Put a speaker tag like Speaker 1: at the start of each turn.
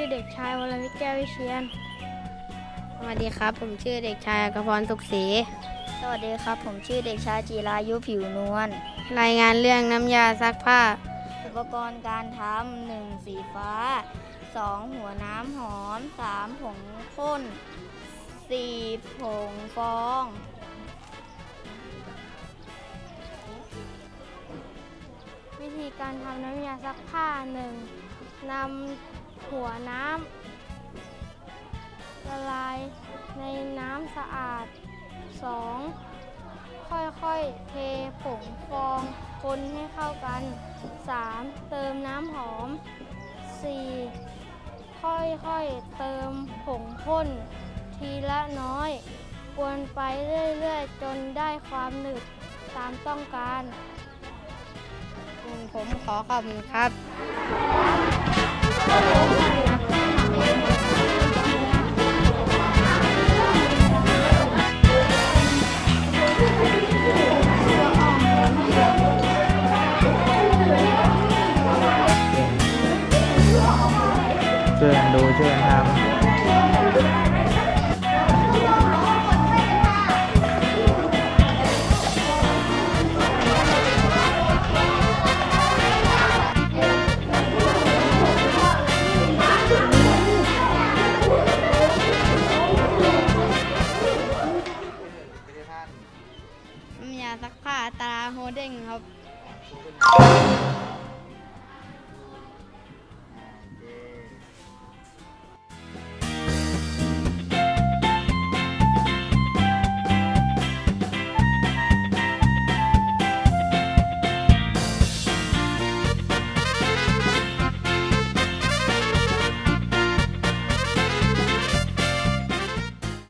Speaker 1: ผมชื่อเด็กชายวรวิทย์แก้ววิเชียน
Speaker 2: สวัสดีครับ ผมชื่อเด็กชายอักพรสุขศรี
Speaker 3: สวัสดีครับ ผมชื่อเด็กชายจีรายุผิวนวล
Speaker 2: รายงานเรื่องน้ำยาซักผ้า
Speaker 3: อุปกรณ์การทำหนึ่งสีฟ้าสองหัวน้ำหอมสามผงข้นสี่ผงฟอง
Speaker 1: วิธีการทำน้ำยาซักผ้าหนึ่งนำ หัวน้ำละลายในน้ำสะอาด 2. ค่อยๆ เทผงฟองคนให้เข้ากัน 3. เติมน้ำหอม 4. ค่อยๆ เติมผงข้น ทีละน้อย กวนไปเรื่อยๆ จนได้ความหนึบตามต้องการ
Speaker 2: ผมขอขอบคุณครับ
Speaker 4: ช่วยกันดูช่วยกันทำา
Speaker 2: ซักผ้าตาโฮเด้งครับ